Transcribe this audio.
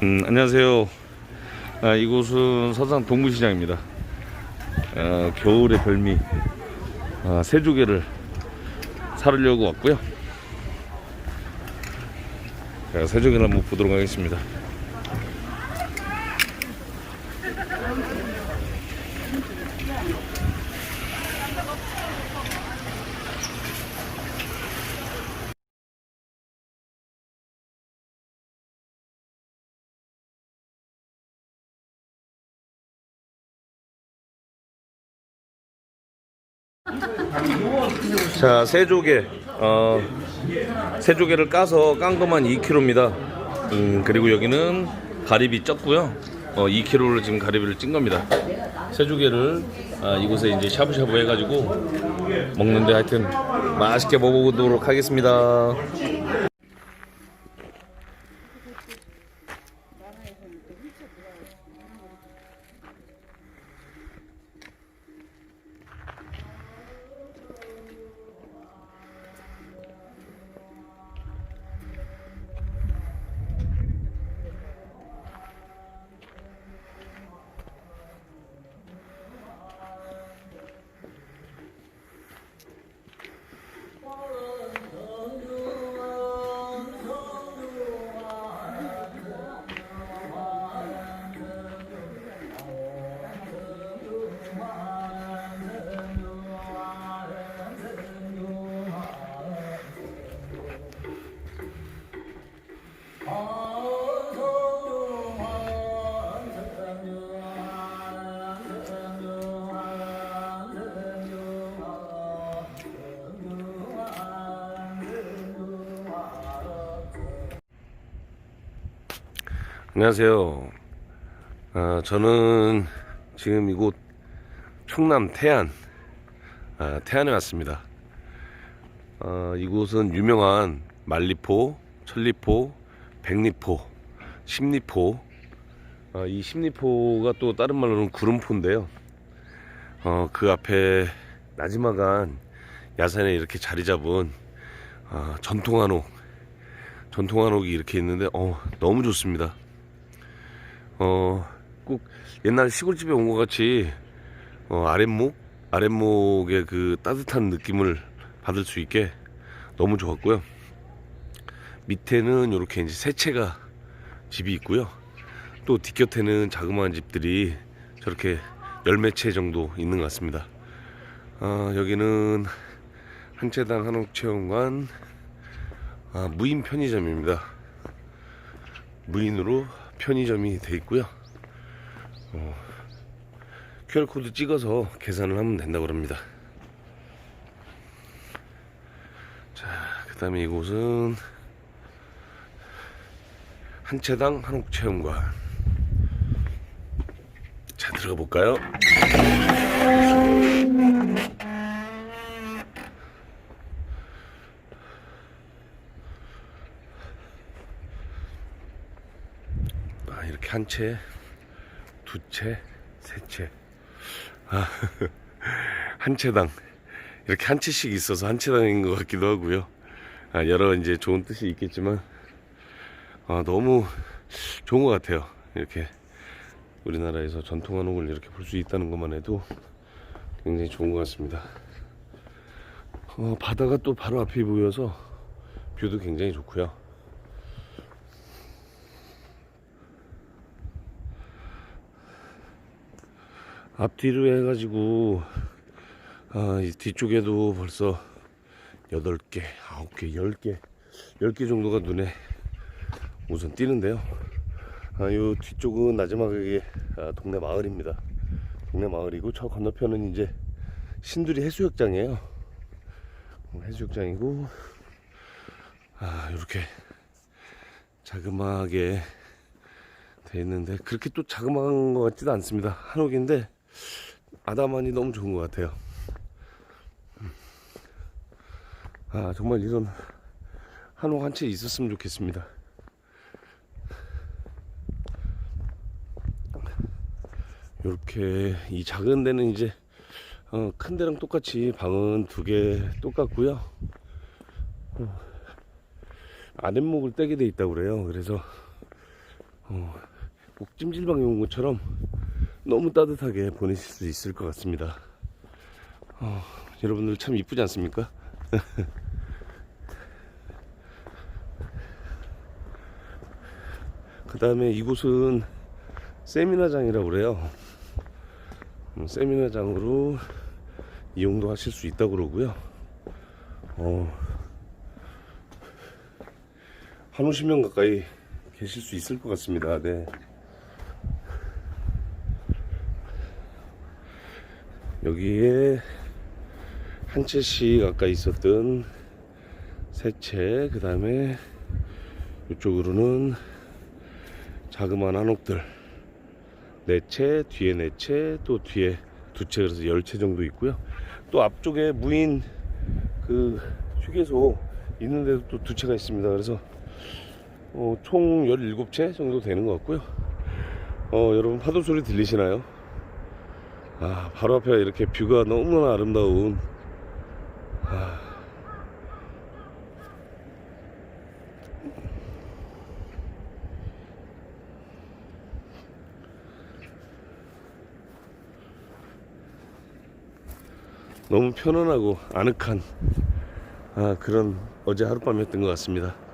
음, 안녕하세요. 아, 이곳은 서산 동부시장입니다. 아, 겨울의 별미 아, 새조개를 사려고 왔고요. 자, 새조개를 한번 보도록 하겠습니다. 자, 새조개. 어, 새조개를 까서 깐 것만 2kg입니다. 음, 그리고 여기는 가리비 쪘고요. 어, 2kg를 지금 가리비를 찐 겁니다. 새조개를 아, 이곳에 이제 샤브샤브 해가지고 먹는데 하여튼 맛있게 먹어보도록 하겠습니다. 안녕하세요. 아, 저는 지금 이곳 충남 태안, 아, 태안에 왔습니다. 아, 이곳은 유명한 말리포, 천리포, 백리포, 십리포. 아, 이 십리포가 또 다른 말로는 구름포인데요. 어, 그 앞에 나지막한 야산에 이렇게 자리 잡은 아, 전통 한옥, 전통 한옥이 이렇게 있는데 어, 너무 좋습니다. 어, 꼭 옛날 시골집에 온 것 같이 어, 아랫목, 아랫목의 그 따뜻한 느낌을 받을 수 있게 너무 좋았고요. 밑에는 이렇게 이제 세 채가 집이 있고요. 또 뒷곁에는 자그마한 집들이 저렇게 열몇 채 정도 있는 것 같습니다. 아, 여기는 한 채당 한옥 체험관 아, 무인 편의점입니다. 무인으로 편의점이 돼 있고요. 어, QR 코드 찍어서 계산을 하면 된다고 합니다. 자, 그 다음에 이곳은 한 채당 한옥 체험관. 자, 들어가 볼까요? 아, 이렇게 한 채, 두 채, 세 채. 아, 한 채당. 이렇게 한 채씩 있어서 한 채당인 것 같기도 하고요. 아, 여러 이제 좋은 뜻이 있겠지만, 아, 너무 좋은 것 같아요. 이렇게 우리나라에서 전통 한옥을 이렇게 볼 수 있다는 것만 해도 굉장히 좋은 것 같습니다. 어, 바다가 또 바로 앞에 보여서 뷰도 굉장히 좋고요. 앞뒤로 해가지고 아, 이 뒤쪽에도 벌써 8개, 9개, 10개, 10개 정도가 눈에 우선 띄는데요. 아, 요 뒤쪽은 나지막하게 아, 동네 마을입니다. 동네 마을이고 저 건너편은 이제 신두리 해수욕장이에요. 어, 해수욕장이고 아, 이렇게 자그마하게 돼 있는데 그렇게 또 자그마한 것 같지도 않습니다. 한옥인데 아담하니 너무 좋은 것 같아요. 음. 아 정말 이런 한옥 한 채 있었으면 좋겠습니다. 이렇게 이 작은 데는 이제 어, 큰 데랑 똑같이 방은 두 개 똑같고요. 어, 아랫목을 떼게 돼 있다고 그래요. 그래서 어, 목찜질방 에 온 것처럼 너무 따뜻하게 보내실 수 있을 것 같습니다. 어, 여러분들 참 이쁘지 않습니까? 그 다음에 이곳은 세미나장이라고 그래요. 음, 세미나장으로 이용도 하실 수 있다고 그러고요. 어, 한 50명 가까이 계실 수 있을 것 같습니다. 네. 여기에 한 채씩 아까 있었던 세 채, 그 다음에 이쪽으로는 자그마한 한옥들 네 채, 뒤에 네 채, 또 뒤에 두 채, 그래서 열 채 정도 있고요. 또 앞쪽에 무인 그 휴게소 있는데도 또 두 채가 있습니다. 그래서 어, 총 17채 정도 되는 것 같고요. 어, 여러분 파도 소리 들리시나요? 아, 바로 앞에 이렇게 뷰가 너무나 아름다운 아, 너무 편안하고 아늑한 아, 그런 어제 하룻밤이었던 것 같습니다.